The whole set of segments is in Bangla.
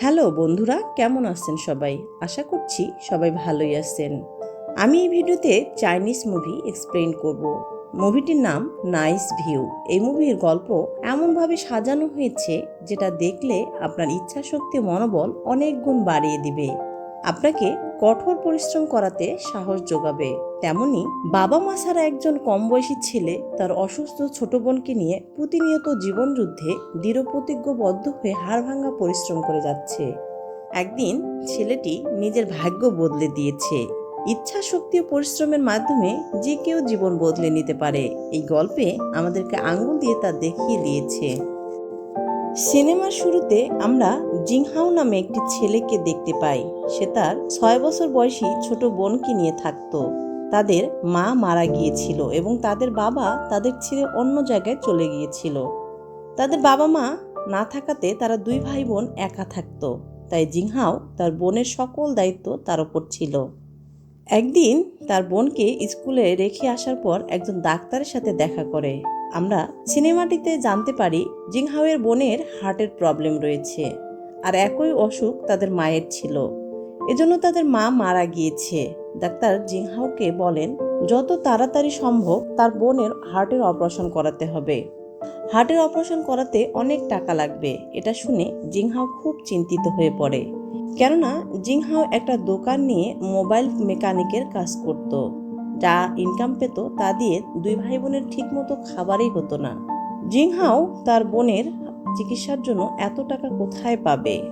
হ্যালো বন্ধুরা, কেমন আছেন সবাই? আশা করছি সবাই ভালোই আছেন। আমি এই ভিডিওতে চাইনিজ মুভি এক্সপ্লেন করব। মুভিটির নাম নাইস ভিউ এই মুভির গল্প এমনভাবে সাজানো হয়েছে যেটা দেখলে আপনার ইচ্ছা শক্তি মনোবল অনেক গুণ বাড়িয়ে দিবে। আপনাকে কঠোর পরিশ্রম করাতে সাহস যোগাবে। তেমনি বাবা মা ছাড়া একজন কম বয়সী ছেলে তার অসুস্থ ছোট বোনকে নিয়ে প্রতিনিয়ত জীবন যুদ্ধে দৃঢ় প্রতিজ্ঞবদ্ধ হয়ে হাড় ভাঙা পরিশ্রম করে যাচ্ছে। একদিন ছেলেটি নিজের ভাগ্য বদলে দিয়েছে। ইচ্ছা, শক্তি ও পরিশ্রমের মাধ্যমে যে কেউ জীবন বদলে নিতে পারে। এই গল্পে আমাদেরকে আঙ্গুল দিয়ে তা দেখিয়ে দিয়েছে। সিনেমার শুরুতে আমরা জিংহাও নামে একটি ছেলেকে দেখতে পাই সে তার ছয় বছর বয়সী ছোট বোনকে নিয়ে থাকতো। তাদের মা মারা গিয়েছিল এবং তাদের বাবা তাদের ছেড়ে অন্য জায়গায় চলে গিয়েছিল। তাদের বাবা মা না থাকাতে তারা দুই ভাই বোন একা থাকত, তাই জিংহাও তার বোনের সকল দায়িত্ব তার ওপর ছিল। একদিন তার বোনকে স্কুলে রেখে আসার পর একজন ডাক্তারের সাথে দেখা করে। আমরা সিনেমাটিতে জানতে পারি জিংহাওয়ের বোনের হার্টের প্রবলেম রয়েছে। আর একই অসুখ তাদের মায়ের ছিল। এজন্য তাদের মা মারা গিয়েছে। ডাক্তার জিংহাওকে বলেন, যত তাড়াতাড়ি সম্ভব তার বোনের হার্টের অপারেশন করাতে হবে। হার্টের অপারেশন করাতে অনেক টাকা লাগবে। এটা শুনে জিংহাও খুব চিন্তিত হয়ে পড়ে। কেননা জিংহাও একটা দোকান নিয়ে মোবাইল মেকানিকের কাজ করত। যা ইনকাম পেত তা দিয়ে দুই ভাই বোনের ঠিকমতো খাবারই হতো না। জিংহাও তার বোনের চিকিৎসার জন্য এত টাকা কোথায় পাবে?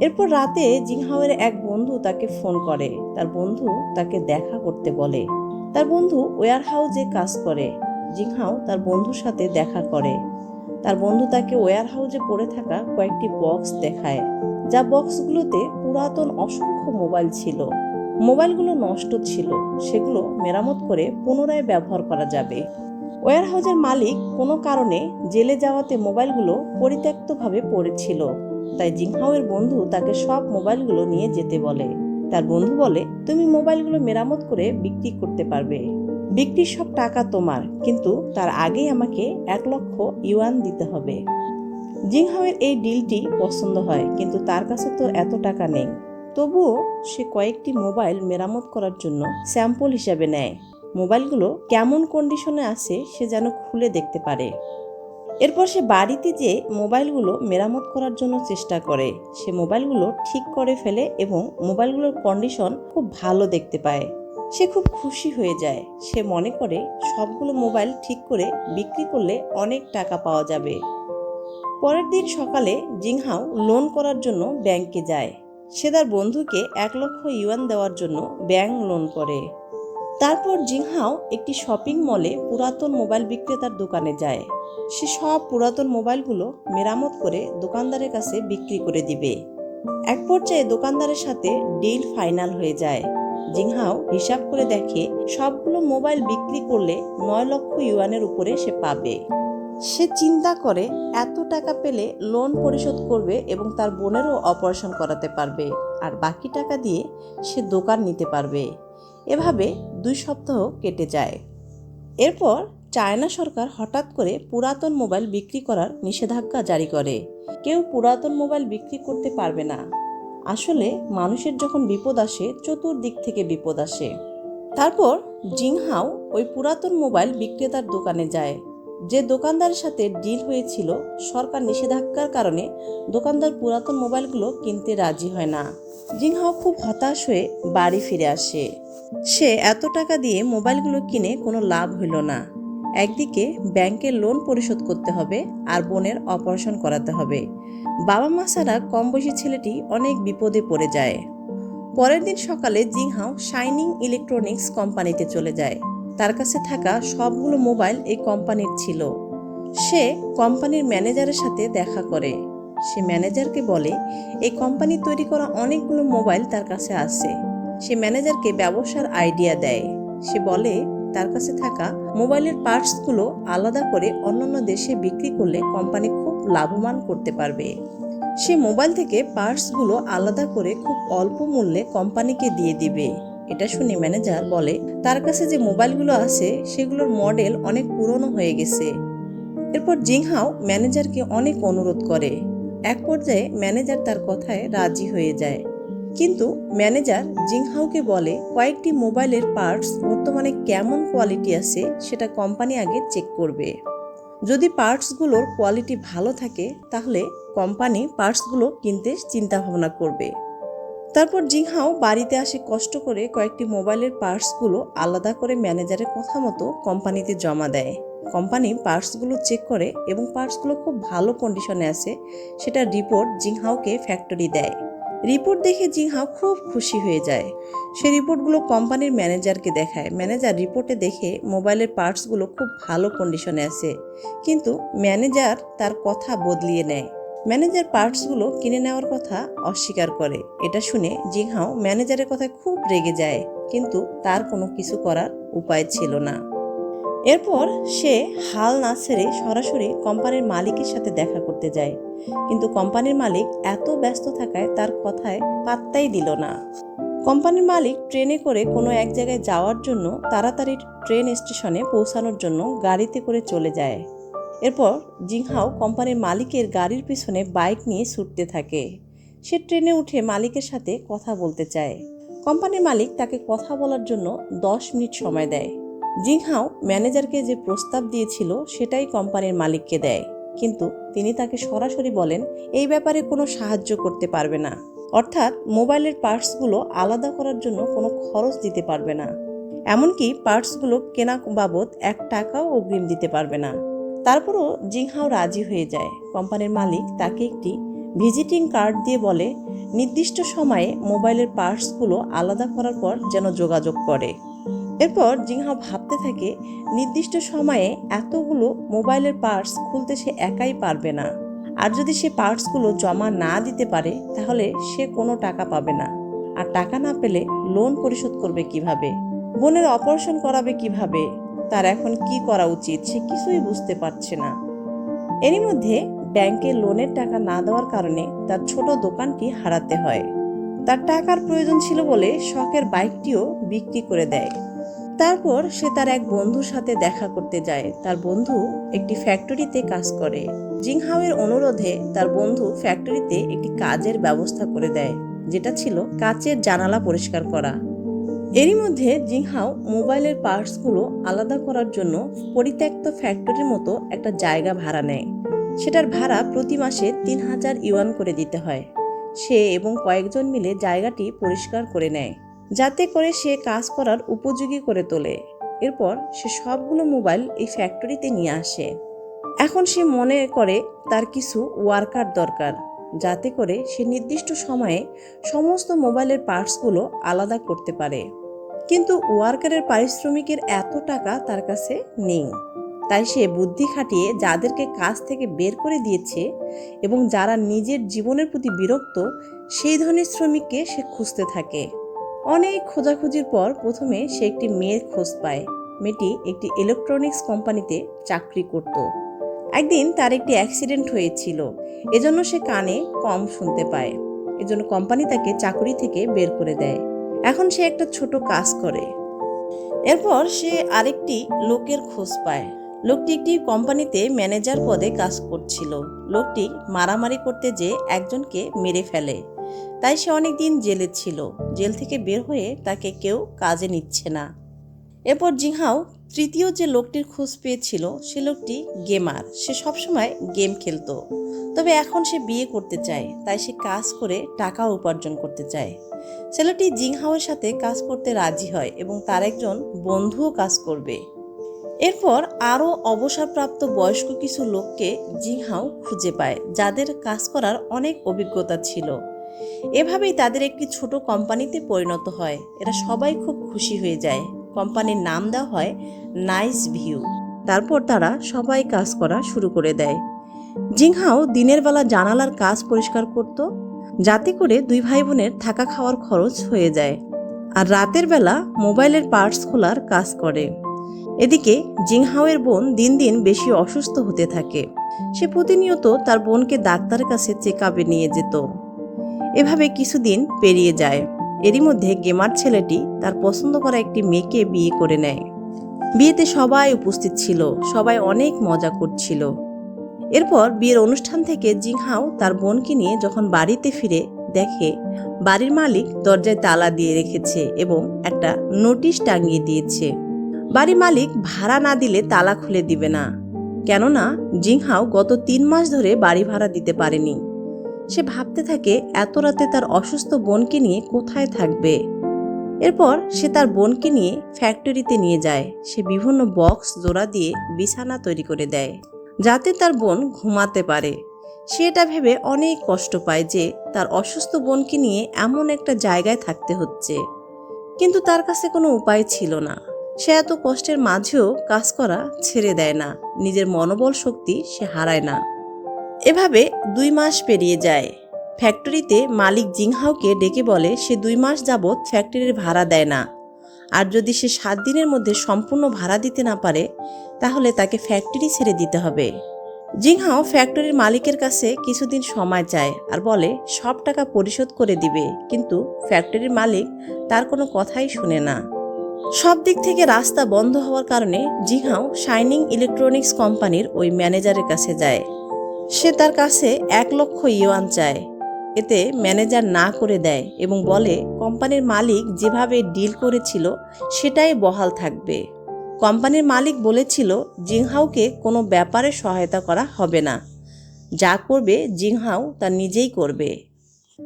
এরপর রাতে জিংহাওয়ের এক বন্ধু তাকে ফোন করে। তার বন্ধু তাকে দেখা করতে বলে। তার বন্ধু ওয়ার হাউজে কাজ করে। জিংহাও তার বন্ধুর সাথে দেখা করে। তার বন্ধু তাকে ওয়ার হাউজে পড়ে থাকা কয়েকটি বক্স দেখায়। যা বক্সগুলোতে পুরাতন অসংখ্য মোবাইল ছিল। মোবাইলগুলো নষ্ট ছিল। সেগুলো মেরামত করে পুনরায় ব্যবহার করা যাবে। ওয়ার হাউজের মালিক কোনো কারণে জেলে যাওয়াতে মোবাইলগুলো পরিত্যক্তভাবে পড়েছিল। তাই জিংহাওয়ের বন্ধু তাকে সব মোবাইলগুলো নিয়ে যেতে বলে। তার বন্ধু বলে, তুমি মোবাইলগুলো মেরামত করে বিক্রি করতে পারবে। বিক্রির সব টাকা তোমার, কিন্তু তার আগেই আমাকে এক লক্ষ ইউয়ান দিতে হবে। জিংহাওয়ের এই ডিলটি পছন্দ হয়, কিন্তু তার কাছে তো এত টাকা নেই। তবুও সে কয়েকটি মোবাইল মেরামত করার জন্য স্যাম্পল হিসাবে নেয়। মোবাইলগুলো কেমন কন্ডিশনে আছে সে যেন খুলে দেখতে পারে। এরপর সে বাড়িতে যে মোবাইলগুলো মেরামত করার জন্য চেষ্টা করে। সে মোবাইলগুলো ঠিক করে ফেলে এবং মোবাইলগুলোর কন্ডিশন খুব ভালো দেখতে পায়। সে খুব খুশি হয়ে যায়। সে মনে করে সবগুলো মোবাইল ঠিক করে বিক্রি করলে অনেক টাকা পাওয়া যাবে। পরের দিন সকালে জিংহাও লোন করার জন্য ব্যাংকে যায়। সে তার বন্ধুকে এক লক্ষ ইউয়ান দেওয়ার জন্য ব্যাংক লোন করে। তারপর জিংহাও একটি শপিং মলে পুরাতন মোবাইল বিক্রেতার দোকানে যায়। সে সব পুরাতন মোবাইলগুলো মেরামত করে দোকানদারের কাছে বিক্রি করে দিবে। এক পর্যায়ে দোকানদারের সাথে ডিল ফাইনাল হয়ে যায়। জিংহাও হিসাব করে দেখে সবগুলো মোবাইল বিক্রি করলে নয় লক্ষ ইউয়ানের উপরে সে পাবে। সে চিন্তা করে এত টাকা পেলে লোন পরিশোধ করবে এবং তার বোনেরও অপারেশন করাতে পারবে। আর বাকি টাকা দিয়ে সে দোকান নিতে পারবে। এভাবে দুই সপ্তাহ কেটে যায়। এরপর চায়না সরকার হঠাৎ করে পুরাতন মোবাইল বিক্রি করার নিষেধাজ্ঞা জারি করে। কেউ পুরাতন মোবাইল বিক্রি করতে পারবে না। আসলে মানুষের যখন বিপদ আসে, চতুর্দিক থেকে বিপদ আসে। তারপর জিংহাও ওই পুরাতন মোবাইল বিক্রেতার দোকানে যায়। যে দোকানদারের সাথে ডিল হয়েছিল, সরকার নিষেধাজ্ঞার কারণে দোকানদার পুরাতন মোবাইলগুলো কিনতে রাজি হয় না। জিংহাও খুব হতাশ হয়ে বাড়ি ফিরে আসে। সে এত টাকা দিয়ে মোবাইলগুলো কিনে কোনো লাভ হইল না। একদিকে ব্যাংকের লোন পরিশোধ করতে হবে আর বোনের অপারেশন করাতে হবে। বাবা মা ছাড়া কম বয়সী ছেলেটি অনেক বিপদে পড়ে যায়। পরের দিন সকালে জিংহাও শাইনিং ইলেকট্রনিক্স কোম্পানিতে চলে যায়। তার কাছে থাকা সবগুলো মোবাইল এই কোম্পানির ছিল। সে কোম্পানির ম্যানেজারের সাথে দেখা করে। সে ম্যানেজারকে বলে, এই কোম্পানি তৈরি করা অনেকগুলো মোবাইল তার কাছে আছে। সে ম্যানেজারকে ব্যবসার আইডিয়া দেয়। সে বলে, তার কাছে থাকা মোবাইলের পার্টসগুলো আলাদা করে অন্যান্য দেশে বিক্রি করলে কোম্পানি খুব লাভবান করতে পারবে। সে মোবাইল থেকে পার্টসগুলো আলাদা করে খুব অল্প মূল্যে কোম্পানিকে দিয়ে দিবে। এটা শুনে ম্যানেজার বলে, তার কাছে যে মোবাইলগুলো আছে, সেগুলোর মডেল অনেক পুরনো হয়ে গেছে। এরপর জিংহাও ম্যানেজারকে অনেক অনুরোধ করে। এক পর্যায়ে ম্যানেজার তার কথায় রাজি হয়ে যায়। কিন্তু ম্যানেজার জিংহাওকে বলে, কয়েকটি মোবাইলের পার্টস বর্তমানে কেমন কোয়ালিটি আছে, সেটা কোম্পানি আগে চেক করবে। যদি পার্টসগুলোর কোয়ালিটি ভালো থাকে, তাহলে কোম্পানি পার্টসগুলো কিনতে চিন্তা ভাবনা করবে। তারপর জিংহাও বাড়িতে আসে কষ্ট করে কয়েকটি মোবাইলের পার্টসগুলো আলাদা করে ম্যানেজারের কথা মতো কোম্পানিতে জমা দেয়। কোম্পানি পার্টসগুলো চেক করে এবং পার্টসগুলো খুব ভালো কন্ডিশনে আছে, সেটা রিপোর্ট জিংহাওকে ফ্যাক্টরি দেয়। রিপোর্ট দেখে জিংহাও খুব খুশি হয়ে যায়। সে রিপোর্টগুলো কোম্পানির ম্যানেজারকে দেখায়। ম্যানেজার রিপোর্টে দেখে মোবাইলের পার্টসগুলো খুব ভালো কন্ডিশনে আছে, কিন্তু ম্যানেজার তার কথা বদলিয়ে নেয়। ম্যানেজার পার্টসগুলো কিনে নেওয়ার কথা অস্বীকার করে। এটা শুনে জিংহাও ম্যানেজারের কথায় খুব রেগে যায়, কিন্তু তার কোনো কিছু করার উপায় ছিল না। এরপর সে হাল না ছেড়ে সরাসরি কোম্পানির মালিকের সাথে দেখা করতে যায়। কিন্তু কোম্পানির মালিক এত ব্যস্ত থাকায় তার কথায় পাত্তাই দিল না। কোম্পানির মালিক ট্রেনে করে কোনো এক জায়গায় যাওয়ার জন্য তাড়াতাড়ি ট্রেন স্টেশনে পৌঁছানোর জন্য গাড়িতে করে চলে যায়। এরপর জিংহাও কোম্পানির মালিকের গাড়ির পিছনে বাইক নিয়ে ছুটতে থাকে। সে ট্রেনে উঠে মালিকের সাথে কথা বলতে চায়। কোম্পানির মালিক তাকে কথা বলার জন্য দশ মিনিট সময় দেয়। জিংহাও ম্যানেজারকে যে প্রস্তাব দিয়েছিল সেটাই কোম্পানির মালিককে দেয়। কিন্তু তিনি তাকে সরাসরি বলেন, এই ব্যাপারে কোনো সাহায্য করতে পারবে না। অর্থাৎ মোবাইলের পার্টসগুলো আলাদা করার জন্য কোনো খরচ দিতে পারবে না। এমনকি পার্টসগুলো কেনা বাবদ এক টাকাও অগ্রিম দিতে পারবে না। তারপরও জিংহাও রাজি হয়ে যায়। কোম্পানির মালিক তাকে একটি ভিজিটিং কার্ড দিয়ে বলে, নির্দিষ্ট সময়ে মোবাইলের পার্টসগুলো আলাদা করার পর যেন যোগাযোগ করে। এরপর জিংহাও ভাবতে থাকে, নির্দিষ্ট সময়ে এতগুলো মোবাইলের পার্টস খুলতে সে একাই পারবে না। আর যদি সে পার্টসগুলো জমা না দিতে পারে, তাহলে সে কোনো টাকা পাবে না। আর টাকা না পেলে লোন পরিশোধ করবে কীভাবে? বোনের অপারেশন করাবে কীভাবে? তার এখন কি করা উচিত সে কিছুই বুঝতে পারছে না। এরই মধ্যে ব্যাংকে লোনের টাকা না দেওয়ার কারণে তার ছোট দোকানটি হারাতে হয়। তার টাকার প্রয়োজন ছিল বলে শখের বাইকটিও বিক্রি করে দেয়। তারপর সে তার এক বন্ধুর সাথে দেখা করতে যায়। তার বন্ধু একটি ফ্যাক্টরিতে কাজ করে। জিংহাওয়ের অনুরোধে তার বন্ধু ফ্যাক্টরিতে একটি কাজের ব্যবস্থা করে দেয়, যেটা ছিল কাচের জানালা পরিষ্কার করা। এরই মধ্যে জিংহাও মোবাইলের পার্টসগুলো আলাদা করার জন্য পরিত্যক্ত ফ্যাক্টরির মতো একটা জায়গা ভাড়া নেয়। সেটার ভাড়া প্রতি মাসে তিন হাজার ইউয়ান করে দিতে হয়। সে এবং কয়েকজন মিলে জায়গাটি পরিষ্কার করে নেয়, যাতে করে সে কাজ করার উপযোগী করে তোলে। এরপর সে সবগুলো মোবাইল এই ফ্যাক্টরিতে নিয়ে আসে। এখন সে মনে করে তার কিছু ওয়ার্কার দরকার, যাতে করে সে নির্দিষ্ট সময়ে সমস্ত মোবাইলের পার্টসগুলো আলাদা করতে পারে। কিন্তু ওয়ার্কারের পারিশ্রমিকের এত টাকা তার কাছে নেই। তাই সে বুদ্ধি খাটিয়ে যাদেরকে কাজ থেকে বের করে দিয়েছে এবং যারা নিজের জীবনের প্রতি বিরক্ত, সেই ধরনের শ্রমিককে সে খুঁজতে থাকে। অনেক খোঁজাখুঁজির পর প্রথমে সে একটি মেয়ের খোঁজ পায়। মেয়েটি একটি ইলেকট্রনিক্স কোম্পানিতে চাকরি করত। একদিন তার একটি অ্যাক্সিডেন্ট হয়েছিল। এজন্য সে কানে কম শুনতে পায়। এজন্য কোম্পানি তাকে চাকরি থেকে বের করে দেয়। এখন সে একটা ছোট কাজ করে। এরপর সে আরেকটি লোকের খোঁজ পায়। লোকটি একটি কোম্পানিতে ম্যানেজার পদে কাজ করছিল। লোকটি মারামারি করতে যে একজনকে মেরে ফেলে। তাই সে অনেক দিন জেলে ছিল। জেল থেকে বের হয়ে তাকে কেউ কাজে নিচ্ছে না। এরপর জিহাও তৃতীয় যে লোকটির খোঁজ পেয়েছিল, সে লোকটি গেমার। সে সবসময় গেম খেলতো। তবে এখন সে বিয়ে করতে চায়, তাই সে কাজ করে টাকা উপার্জন করতে চায়। ছেলেটি জিংহাওয়ের সাথে কাজ করতে রাজি হয় এবং তার একজন বন্ধুও কাজ করবে। এরপর আরও অবসরপ্রাপ্ত বয়স্ক কিছু লোককে জিংহাও খুঁজে পায়, যাদের কাজ করার অনেক অভিজ্ঞতা ছিল। এভাবেই তাদের একটি ছোট কোম্পানিতে পরিণত হয়। এরা সবাই খুব খুশি হয়ে যায়। কোম্পানির নাম দেওয়া হয় নাইস ভিউ। তারপর তারা সবাই কাজ করা শুরু করে দেয়। জিংহাও দিনের বেলা জানালার কাজ পরিষ্কার করত, যাতে করে দুই ভাই বোনের থাকা খাওয়ার খরচ হয়ে যায়। আর রাতের বেলা মোবাইলের পার্টস খোলার কাজ করে। এদিকে জিংহাওয়ের বোন দিন দিন বেশি অসুস্থ হতে থাকে। সে প্রতিনিয়ত তার বোনকে ডাক্তারের কাছে চেক আপে নিয়ে যেত। এভাবে কিছুদিন পেরিয়ে যায়। এরই মধ্যে গেমার ছেলেটি তার পছন্দ করা একটি মেয়েকে বিয়ে করে নেয়। বিয়েতে সবাই উপস্থিত ছিল, সবাই অনেক মজা করছিল। এরপর বিয়ের অনুষ্ঠান থেকে জিংহাও তার বোনকে নিয়ে যখন বাড়িতে ফিরে দেখে, বাড়ির মালিক দরজায় তালা দিয়ে রেখেছে এবং একটা নোটিশ টাঙিয়ে দিয়েছে। বাড়ি মালিক ভাড়া না দিলে তালা খুলে দিবে না। কেননা জিংহাও গত তিন মাস ধরে বাড়ি ভাড়া দিতে পারেনি। সে ভাবতে থাকে এত রাতে তার অসুস্থ বোনকে নিয়ে কোথায় থাকবে। এরপর সে তার বোনকে নিয়ে ফ্যাক্টরিতে নিয়ে যায়। সে বিভিন্ন বক্স, জোড়া দিয়ে বিছানা তৈরি করে দেয়, যাতে তার বোন ঘুমাতে পারে। সে এটা ভেবে অনেক কষ্ট পায় যে তার অসুস্থ বোনকে নিয়ে এমন একটা জায়গায় থাকতে হচ্ছে। কিন্তু তার কাছে কোনো উপায় ছিল না। সে এত কষ্টের মাঝেও কাজ করা ছেড়ে দেয় না। নিজের মনোবল শক্তি সে হারায় না। এভাবে দুই মাস পেরিয়ে যায়। ফ্যাক্টরিতে মালিক জিংহাওকে ডেকে বলে, সে দুই মাস যাবৎ ফ্যাক্টরির ভাড়া দেয় না। আর যদি সে সাত দিনের মধ্যে সম্পূর্ণ ভাড়া দিতে না পারে, তাহলে তাকে ফ্যাক্টরি ছেড়ে দিতে হবে। জিংহাও ফ্যাক্টরির মালিকের কাছে কিছুদিন সময় চায় আর বলে, সব টাকা পরিশোধ করে দিবে। কিন্তু ফ্যাক্টরির মালিক তার কোনো কথাই শুনে না। সব দিক থেকে রাস্তা বন্ধ হওয়ার কারণে জিংহাও শাইনিং ইলেকট্রনিক্স কোম্পানির ওই ম্যানেজারের কাছে যায়। সে তার কাছে এক লক্ষ ইউয়ান চায়। এতে ম্যানেজার না করে দেয় এবং বলে, কোম্পানির মালিক যেভাবে ডিল করেছিল, সেটাই বহাল থাকবে। কোম্পানির মালিক বলেছিল, জিংহাওকে কোনো ব্যাপারে সহায়তা করা হবে না। যা করবে জিংহাও তা নিজেই করবে।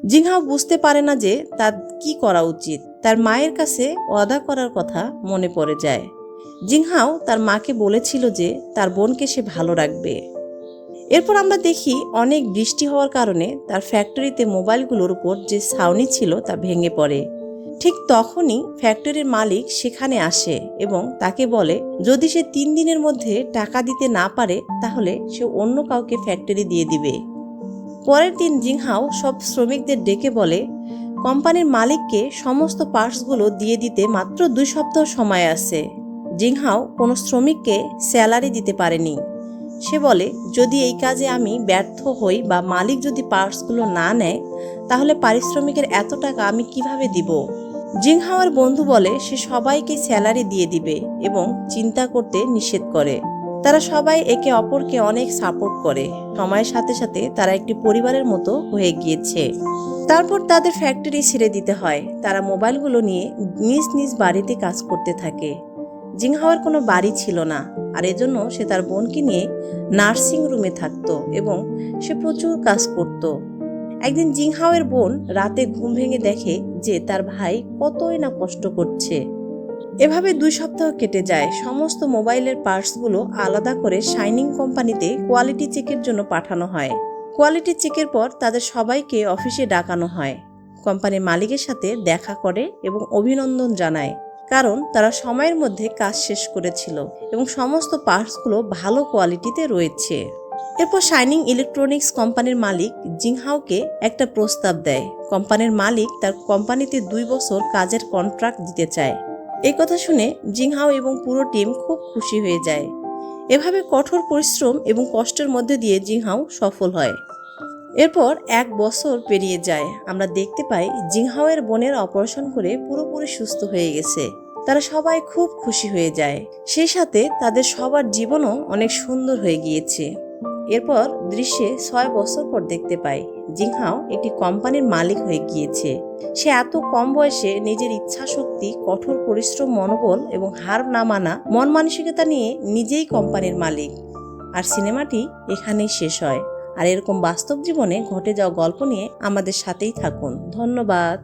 জিংহাও বুঝতে পারে না যে তার কি করা উচিত। তার মায়ের কাছে ওয়াদা করার কথা মনে পড়ে যায়। জিংহাও তার মাকে বলেছিল যে তার বোনকে সে ভালো রাখবে। এরপর আমরা দেখি অনেক বৃষ্টি হওয়ার কারণে তার ফ্যাক্টরিতে মোবাইলগুলোর উপর যে ছাউনি ছিল তা ভেঙে পড়ে। ঠিক তখনই ফ্যাক্টরির মালিক সেখানে আসে এবং তাকে বলে, যদি সে তিন দিনের মধ্যে টাকা দিতে না পারে, তাহলে সে অন্য কাউকে ফ্যাক্টরি দিয়ে দিবে। পরের দিন জিংহাও সব শ্রমিকদের ডেকে বলে, কোম্পানির মালিককে সমস্ত পার্টসগুলো দিয়ে দিতে মাত্র দুই সপ্তাহ সময় আছে। জিংহাও কোনো শ্রমিককে স্যালারি দিতে পারেনি। সে বলে, যদি এই কাজে আমি ব্যর্থ হই বা মালিক যদি পার্টসগুলো না নেয়, তাহলে পারিশ্রমিকের এত টাকা আমি কীভাবে দিব? জিংহাওয়ার বন্ধু বলে, সে সবাইকে স্যালারি দিয়ে দিবে এবং চিন্তা করতে নিষেধ করে। তারা সবাই একে অপরকে অনেক সাপোর্ট করে। সময়ের সাথে সাথে তারা একটি পরিবারের মতো হয়ে গিয়েছে। তারপর তাদের ফ্যাক্টরি ছেড়ে দিতে হয়। তারা মোবাইলগুলো নিয়ে নিজ নিজ বাড়িতে কাজ করতে থাকে। জিংহাওয়ার কোনো বাড়ি ছিল না, আর এজন্য সে তার বোনকে নিয়ে নার্সিং রুমে থাকতো এবং সে প্রচুর কাজ করত। একদিন জিংহাওয়ের বোন রাতে ঘুম ভেঙে দেখে যে তার ভাই কতই না কষ্ট করছে। এভাবে দুই সপ্তাহ কেটে যায়। সমস্ত মোবাইলের পার্টসগুলো আলাদা করে শাইনিং কোম্পানিতে কোয়ালিটি চেকের জন্য পাঠানো হয়। কোয়ালিটি চেকের পর তাদের সবাইকে অফিসে ডাকানো হয়। কোম্পানির মালিকের সাথে দেখা করে এবং অভিনন্দন জানায়। কারণ তারা সময়ের মধ্যে কাজ শেষ করেছিল এবং সমস্ত পার্টসগুলো ভালো কোয়ালিটিতে রয়েছে। এরপর শাইনিং ইলেকট্রনিক্স কোম্পানির মালিক জিংহাওকে একটা প্রস্তাব দেয়। কোম্পানির মালিক তার কোম্পানিতে দুই বছর কাজের কন্ট্রাক্ট দিতে চায়। এই কথা শুনে জিংহাও এবং পুরো টিম খুব খুশি হয়ে যায়। এভাবে কঠোর পরিশ্রম এবং কষ্টের মধ্যে দিয়ে জিংহাও সফল হয়। এরপর এক বছর পেরিয়ে যায়। আমরা দেখতে পাই জিংহাওয়ের বোনের অপারেশন করে পুরোপুরি সুস্থ হয়ে গেছে। তারা সবাই খুব খুশি হয়ে যায়। সেই সাথে তাদের সবার জীবনও অনেক সুন্দর হয়ে গিয়েছে। এরপর দৃশ্যে ছয় বছর পর দেখতে পাই জিংহাও একটি কোম্পানির মালিক হয়ে গিয়েছে। সে এত কম বয়সে নিজের ইচ্ছা শক্তি কঠোর পরিশ্রম, মনোবল এবং হার না মানা মন মানসিকতা নিয়ে নিজেই কোম্পানির মালিক। আর সিনেমাটি এখানেই শেষ হয়। আর এরকম বাস্তব জীবনে ঘটে যাওয়া গল্প নিয়ে আমাদের সাথেই থাকুন। ধন্যবাদ।